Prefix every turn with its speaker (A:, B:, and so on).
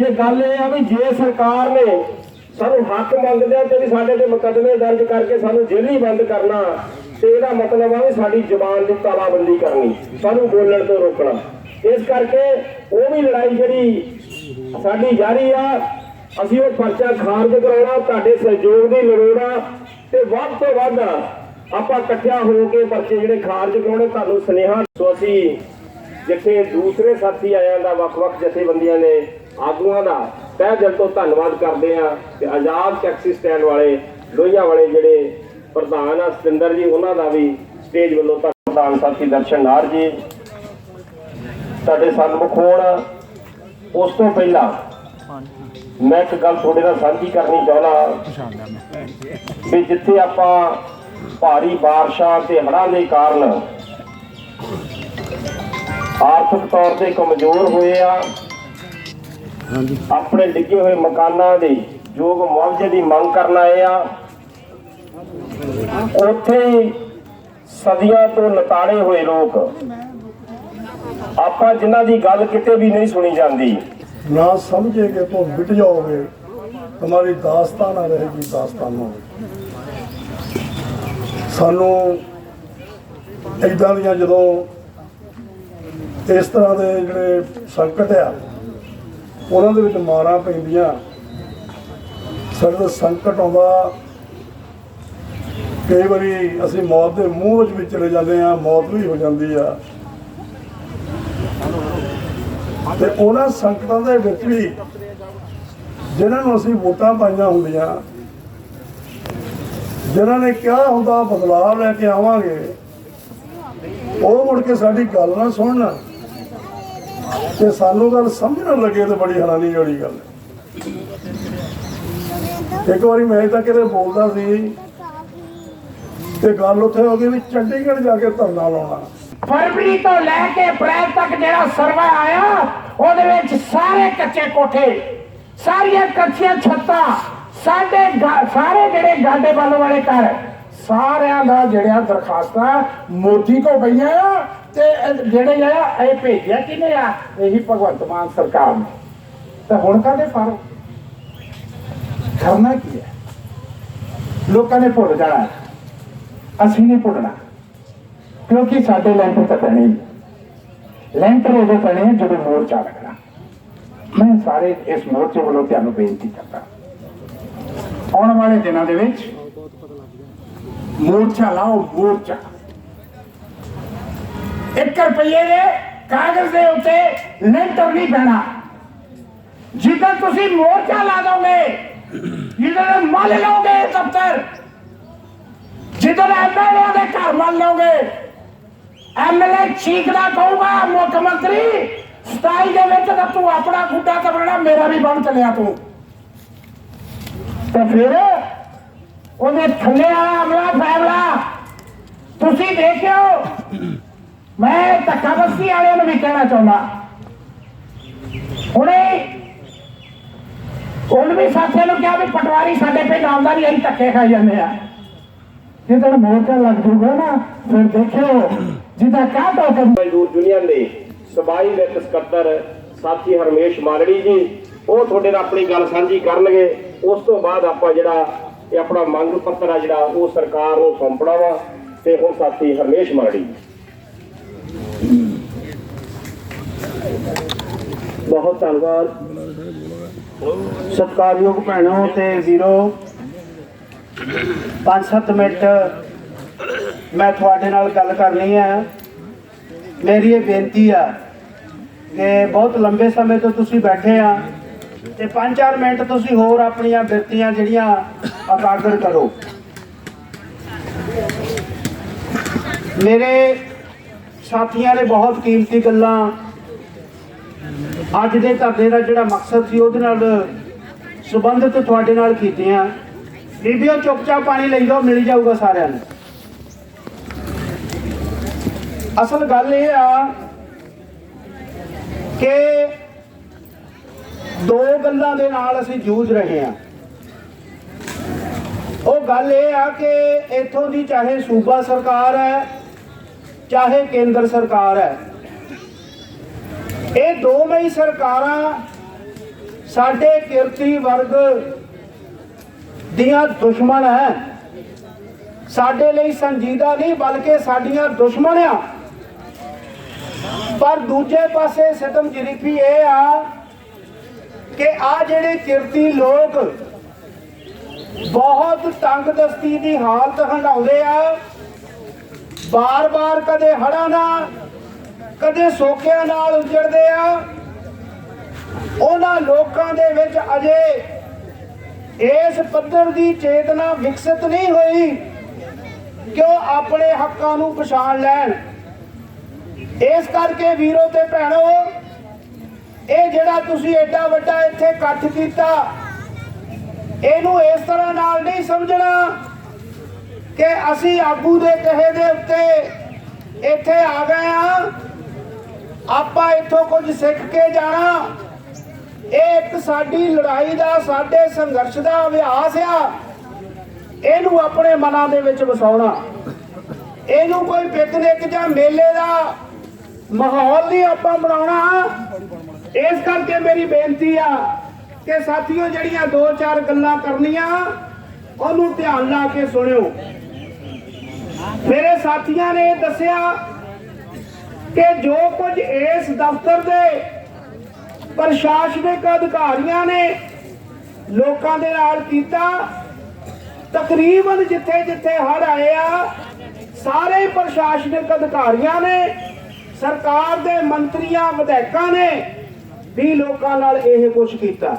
A: ਕਿ ਗੱਲ ਇਹ ਆ ਵੀ ਜੇ ਸਰਕਾਰ ਨੇ ਸਾਨੂੰ ਹੱਕ ਮੰਗਦਿਆਂ ਤੇ ਵੀ ਸਾਡੇ ਤੇ ਮੁਕੱਦਮੇ ਦਰਜ ਕਰਕੇ ਸਾਨੂੰ ਜੇਲ੍ਹੀ ਬੰਦ ਕਰਨਾ, ਤੇ ਇਹਦਾ ਮਤਲਬ ਆ ਵੀ ਸਾਡੀ ਜ਼ੁਬਾਨ ਦੀ ਤਾਲਾਬੰਦੀ ਕਰਨੀ, ਸਾਨੂੰ ਬੋਲਣ ਤੋਂ ਰੋਕਣਾ। ਇਸ ਕਰਕੇ ਉਹ ਵੀ ਲੜਾਈ ਜਿਹੜੀ ਸਾਡੀ ਜਾਰੀ ਆ, ਅਸੀਂ ਉਹ ਪਰਚਾ ਖਾਰਜ ਕਰਾਉਣਾ, ਤੁਹਾਡੇ ਸਹਿਯੋਗ ਦੀ ਲੋੜ ਆ, ਤੇ ਵੱਧ ਤੋਂ ਵੱਧ ਆਪਾਂ ਇਕੱਠਿਆ ਹੋ ਕੇ ਪਰਚੇ ਜਿਹੜੇ ਖਾਰਜ ਕਰਾਉਣੇ, ਤੁਹਾਨੂੰ ਸੁਨੇਹਾ ਸੋ ਅਸੀਂ ਜਿੱਥੇ ਦੂਸਰੇ ਸਾਥੀ ਆਇਆਂ ਦਾ ਵੱਖ-ਵੱਖ ਜਥੇਬੰਦੀਆਂ ਨੇ ਆਗੂਆਂ ਦਾ ਤਹਿ ਦਿਲ ਤੋਂ ਧੰਨਵਾਦ ਕਰਦੇ ਆ ਤੇ ਆਜ਼ਾਦ ਟੈਕਸੀ ਸਟੈਂਡ ਵਾਲੇ, ਲੋਹੀਆਂ ਵਾਲੇ ਜਿਹੜੇ ਪ੍ਰਧਾਨ ਆ, ਸਤਿੰਦਰ ਜੀ, ਉਹਨਾਂ ਦਾ ਵੀ ਸਟੇਜ ਵੱਲੋਂ ਪ੍ਰਧਾਨ ਸਾਥੀ ਦਰਸ਼ਨ ਜੀ ਸਾਡੇ ਸਨਮੁਖ ਹੋਣ। ਉਸ ਤੋਂ ਪਹਿਲਾਂ ਮੈਂ ਇੱਕ ਗੱਲ ਤੁਹਾਡੇ ਨਾਲ ਸਾਂਝੀ ਕਰਨੀ ਚਾਹੁੰਦਾ ਵੀ ਜਿੱਥੇ ਆਪਾਂ ਭਾਰੀ ਬਾਰਿਸ਼ਾਂ ਤੇ ਹੜ੍ਹਾਂ ਦੇ ਕਾਰਨ ਆਰਥਿਕ ਤੌਰ ਤੇ ਕਮਜ਼ੋਰ ਹੋਏ ਆ ਆਪਣੇ ਡਿੱਗੇ ਹੋਏ ਮਕਾਨਾਂ ਦੇ ਯੋਗ ਮੁਆਵਜ਼ੇ ਦੀ ਮੰਗ ਕਰਨ ਆਏ ਆ ਉੱਥੇ ਸਦੀਆਂ ਤੋਂ ਨਤਾੜੇ ਹੋਏ ਲੋਕ। ਆਪਾਂ ਜਿਨ੍ਹਾਂ ਦੀ ਗੱਲ ਕਿਤੇ ਵੀ ਨਹੀਂ ਸੁਣੀ ਜਾਂਦੀ।
B: ਨਾ ਸਮਝੇ ਕਿ ਤੂੰ ਮਿਟ ਜਾਓਗੇ ਤੁਹਾਡੀ ਦਾਸਤਾਨ ਰਹੇਗੀ ਦਾਸਤਾਨ ਹੋਵੇ। ਸਾਨੂੰ ਇਦਾਂ ਦੀਆਂ ਜਦੋਂ ਇਸ ਤਰ੍ਹਾਂ ਦੇ ਜਿਹੜੇ ਸੰਕਟ ਆ ਉਹਨਾਂ ਦੇ ਵਿੱਚ ਮਾਰਾਂ ਪੈਂਦੀਆਂ। ਸਾਡੇ ਦਾ ਸੰਕਟ ਆਉਂਦਾ। ਕਈ ਵਾਰੀ ਅਸੀਂ ਮੌਤ ਦੇ ਮੂੰਹ ਵਿੱਚ ਵੀ ਚਲੇ ਜਾਂਦੇ ਆ ਮੌਤ ਵੀ ਹੋ ਜਾਂਦੀ ਆ। ਤੇ ਉਹਨਾਂ ਸੰਕਟਾਂ ਦੇ ਵਿੱਚ ਵੀ ਜਿਨ੍ਹਾਂ ਨੂੰ ਅਸੀਂ ਵੋਟਾਂ ਪਾਈਆਂ ਹੁੰਦੀਆਂ, ਜਿਨ੍ਹਾਂ ਨੇ ਕਿਹਾ ਹੁੰਦਾ ਬਦਲਾਅ ਲੈ ਕੇ ਆਵਾਂਗੇ, ਉਹ ਮੁੜ ਕੇ ਸਾਡੀ ਗੱਲ ਨਾ ਸੁਣਨ। ਤੇ ਸਾਨੂੰ ਗੱਲ ਸਮਝਣ ਲੱਗੇ ਤੇ ਬੜੀ ਹੈਰਾਨੀ ਵਾਲੀ ਗੱਲ ਹੈ। ਇੱਕ ਵਾਰੀ ਮੈਂ ਤਾਂ ਕਿਤੇ ਬੋਲਦਾ ਸੀ, ਤੇ ਗੱਲ ਉੱਥੇ ਹੋ ਗਈ ਵੀ ਚੰਡੀਗੜ੍ਹ ਜਾ ਕੇ ਧਰਨਾ ਲਾਉਣਾ
C: ਫਰਵਰੀ ਤੋਂ ਲੈ ਕੇ ਅਪ੍ਰੈਲ ਤੱਕ ਜਿਹੜਾ ਸਰਵੇ ਆਇਆ, ਉਹਦੇ ਵਿੱਚ ਸਾਰੇ ਕੱਚੇ ਕੋਠੇ, ਸਾਰੀਆਂ ਕੱਚੀਆਂ ਛੱਤਾਂ, ਸਾਡੇ ਸਾਰੇ ਜਿਹੜੇ ਗਾਡੇ ਬੱਲ ਵਾਲੇ ਘਰ, ਸਾਰਿਆਂ ਦਾ ਜਿਹੜਿਆ ਦਰਖਾਸਤਾਂ ਮੋਦੀ ਕੋ ਪਈਆਂ ਤੇ ਜਿਹੜੇ ਆ, ਇਹ ਭੇਜਿਆ ਕਿਨੇ ਆ? ਇਹੀ ਭਗਵੰਤ ਮਾਨ ਸਰਕਾਰ ਨੇ। ਤੇ ਹੁਣ ਕਾਹਦੇ ਫਾਰਮ? ਕਰਨਾ ਕੀ ਹੈ? ਲੋਕਾਂ ਨੇ ਭੁੱਲ ਜਾਣਾ ਅਸੀਂ ਨਹੀਂ ਭੁੱਲਣਾ। ਕਿਉਂਕਿ ਸਾਡੇ ਲੈਂਟਰ ਤਾਂ ਪੈਣੇ ਹੀ। ਲੈਂਟਰ ਉਦੋਂ ਪੈਣੇ ਜਦੋਂ ਮੋਰਚਾ ਲੱਗਣਾ। ਮੈਂ ਸਾਰੇ ਇਸ ਮੋਰਚੇ ਵੱਲੋਂ ਤੁਹਾਨੂੰ ਬੇਨਤੀ ਕਰਦਾ ਆਉਣ ਵਾਲੇ ਦਿਨਾਂ ਦੇ ਵਿੱਚ ਮੋਰਚਾ ਲਾਓ, ਮੋਰਚਾ। ਇੱਕ ਰੁਪਏ ਦੇ ਕਾਗਜ਼ ਦੇ ਉੱਤੇ ਲੈਂਟਰ ਨਹੀਂ ਪੈਣਾ। ਜਿੱਦਾਂ ਤੁਸੀਂ ਮੋਰਚਾ ਲਾ ਦੋਗੇ, ਜਿੱਦਾਂ ਮੱਲ ਲਓਗੇ ਦਫ਼ਤਰ, ਜਿੱਦਾਂ ਐਮਐਲਏ ਦੇ ਘਰ ਮੰਨ ਲਓਗੇ ਐਮਐਲਏ ਚੀਕਦਾ ਕਹੂਗਾ, ਮੁੱਖ ਮੰਤਰੀ ਸਟਾਈਲ ਦੇ ਵਿੱਚ ਤਾਂ ਤੂੰ ਆਪਣਾ ਗੁੱਡਾ ਤਬੜਨਾ ਮੇਰਾ ਵੀ ਬਣ ਚੱਲਿਆ ਤੂੰ। ਤੇ ਫਿਰ ਉਹਦੇ ਥੱਲੇ ਵਾਲਾ ਅਮਲਾ ਫੈਮਲਾ ਤੁਸੀਂ ਦੇਖਿਓ ਮੈਂ ਧੱਕਾ ਬਸਤੀ ਵਾਲਿਆਂ ਨੂੰ ਵੀ ਕਹਿਣਾ ਚਾਹੁੰਦਾ। ਹੁਣੇ ਹੁਣ ਵੀ ਸਾਥੀਆਂ ਨੂੰ ਕਿਹਾ ਵੀ ਪਟਵਾਰੀ ਸਾਡੇ ਪਿੰਡ ਆਉਂਦਾ ਨਹੀਂ ਅਸੀਂ ਧੱਕੇ ਖਾਈ ਜਾਂਦੇ ਆ ਜਦੋਂ ਮੋਰਚਾ ਲੱਗ ਜੂਗਾ ਨਾ, ਫਿਰ ਦੇਖਿਓ ਜਿਹਦਾ ਕਾਹ ਤੋਂ ਕਰ
A: ਮਜ਼ਦੂਰ ਯੂਨੀਅਨ ਦੇ ਸਬਾਈ ਵਿੱਚ ਸਕੱਤਰ ਸਾਥੀ ਹਰਮੇਸ਼ ਮਾਲੜੀ ਜੀ, ਉਹ ਤੁਹਾਡੇ ਨਾਲ ਆਪਣੀ ਗੱਲ ਸਾਂਝੀ ਕਰਨਗੇ। ਉਸ ਤੋਂ ਬਾਅਦ ਆਪਾਂ ਜਿਹੜਾ ਇਹ ਆਪਣਾ ਮੰਗ ਪੱਤਰ ਆ ਜਿਹੜਾ, ਉਹ ਸਰਕਾਰ ਨੂੰ ਸੌਂਪਣਾ ਵਾ। ਤੇ ਹੁਣ ਸਾਥੀ ਹਰਮੇਸ਼ ਮਾਲੜੀ ਜੀ।
D: ਬਹੁਤ ਧੰਨਵਾਦ। ਸਤਿਕਾਰਯੋਗ ਭੈਣੋ ਤੇ ਵੀਰੋ 5-7 ਮਿੰਟ ਮੈਂ ਤੁਹਾਡੇ ਨਾਲ ਗੱਲ ਕਰਨੀ ਹੈ। ਮੇਰੀ ਇਹ ਬੇਨਤੀ ਆ ਕਿ ਬਹੁਤ ਲੰਬੇ ਸਮੇਂ ਤੋਂ ਤੁਸੀਂ ਬੈਠੇ ਆ ਤੇ 5-4 ਮਿੰਟ ਤੁਸੀਂ ਹੋਰ ਆਪਣੀਆਂ ਬਿਰਤੀਆਂ ਜਿਹੜੀਆਂ ਅਕਾਗਰ ਕਰੋ। ਮੇਰੇ ਸਾਥੀਆਂ ਨੇ ਬਹੁਤ ਕੀਮਤੀ ਗੱਲਾਂ ਅੱਜ ਦੇ ਧਰਨੇ ਦਾ ਜਿਹੜਾ ਮਕਸਦ ਸੀ, ਉਹਦੇ ਨਾਲ ਸੰਬੰਧਿਤ ਤੁਹਾਡੇ ਨਾਲ ਕੀਤੀਆਂ। ਬੀਬੀਓ, ਚੁੱਪਚਾਪ ਪਾਣੀ ਲਈ ਜਾਓ ਮਿਲ ਜਾਊਗਾ ਸਾਰਿਆਂ ਨੂੰ। ਅਸਲ ਗੱਲ ਇਹ ਆ ਕਿ ਦੋ ਗੱਲਾਂ ਦੇ ਨਾਲ ਅਸੀਂ ਜੂਝ ਰਹੇ ਹਾਂ। ਉਹ ਗੱਲ ਇਹ ਆ ਕਿ ਇੱਥੋਂ ਦੀ ਚਾਹੇ ਸੂਬਾ ਸਰਕਾਰ ਹੈ ਚਾਹੇ ਕੇਂਦਰ ਸਰਕਾਰ ਹੈ। ਇਹ ਦੋਵੇਂ ਹੀ ਸਰਕਾਰਾਂ ਸਾਡੇ ਕਿਰਤੀ ਵਰਗ ਦੀਆਂ ਦੁਸ਼ਮਣ ਹੈ। ਸਾਡੇ ਲਈ ਸੰਜੀਦਾ ਨਹੀਂ, ਬਲਕਿ ਸਾਡੀਆਂ ਦੁਸ਼ਮਣ ਆ। ਪਰ ਦੂਜੇ ਪਾਸੇ ਸਿਤਮ ਜਰੀਫੀ ਇਹ ਆ ਕਿ ਆ ਜਿਹੜੇ ਕਿਰਤੀ ਲੋਕ ਬਹੁਤ ਤੰਗਦਸਤੀ ਦੀ ਹਾਲਤ ਹੰਡਾਉਂਦੇ ਆ ਬਾਰ-ਬਾਰ ਕਦੇ ਹੜਾਂ ਨਾਲ, ਕਦੇ ਸੋਕਿਆਂ ਨਾਲ ਉਜੜਦੇ ਆ। ਉਹਨਾਂ ਲੋਕਾਂ ਦੇ ਵਿੱਚ ਅਜੇ ਇਸ ਪੱਧਰ ਦੀ ਚੇਤਨਾ ਵਿਕਸਿਤ ਨਹੀਂ ਹੋਈ ਕਿ ਉਹ ਆਪਣੇ ਹੱਕਾਂ ਨੂੰ ਪਛਾਣ ਲੈਣ। ਇਸ ਕਰਕੇ ਵੀਰੋ ਤੇ ਭੈਣੋ, ਇਹ ਜਿਹੜਾ ਤੁਸੀਂ ਐਡਾ ਵੱਡਾ ਇੱਥੇ ਇਕੱਠ ਕੀਤਾ, ਇਹਨੂੰ ਇਸ ਤਰ੍ਹਾਂ ਨਾਲ ਨਹੀਂ ਸਮਝਣਾ ਕਿ ਅਸੀਂ ਆਗੂ ਦੇ ਕਹੇ ਦੇ ਉੱਤੇ ਇੱਥੇ ਆ ਗਏ ਆ ਆਪਾਂ ਇੱਥੋਂ ਕੁਝ ਸਿੱਖ ਕੇ ਜਾਣਾ। ਇਹ ਇੱਕ ਸਾਡੀ ਲੜਾਈ ਦਾ, ਸਾਡੇ ਸੰਘਰਸ਼ ਦਾ ਅਭਿਆਸ ਆ। ਇਹਨੂੰ ਆਪਣੇ ਮਨਾਂ ਦੇ ਵਿੱਚ ਵਸਾਉਣਾ। ਇਹਨੂੰ ਕੋਈ ਪਿਕਨਿਕ ਜਾਂ ਮੇਲੇ ਦਾ ਮਾਹੌਲ ਨਹੀਂ ਆਪਾਂ ਬਣਾਉਣਾ। ਇਸ ਕਰਕੇ ਮੇਰੀ ਬੇਨਤੀ ਆ ਕਿ ਸਾਥੀਓ, ਜਿਹੜੀਆਂ ਦੋ ਚਾਰ ਗੱਲਾਂ ਕਰਨੀਆਂ, ਉਹਨੂੰ ਧਿਆਨ ਲਾ ਕੇ ਸੁਣਿਓ। ਮੇਰੇ ਸਾਥੀਆਂ ਨੇ ਦੱਸਿਆ ਕਿ ਜੋ ਕੁਝ ਇਸ ਦਫ਼ਤਰ ਦੇ ਪ੍ਰਸ਼ਾਸਨਿਕ ਅਧਿਕਾਰੀਆਂ ਨੇ ਲੋਕਾਂ ਦੇ ਨਾਲ ਕੀਤਾ, ਤਕਰੀਬਨ ਜਿੱਥੇ ਜਿੱਥੇ ਹੜ ਆਏ ਆ, ਸਾਰੇ ਪ੍ਰਸ਼ਾਸਨਿਕ ਅਧਿਕਾਰੀਆਂ ਨੇ, ਸਰਕਾਰ ਦੇ ਮੰਤਰੀਆਂ, ਵਿਧਾਇਕਾਂ ਨੇ ਵੀ ਲੋਕਾਂ ਨਾਲ ਇਹ ਕੁਝ ਕੀਤਾ।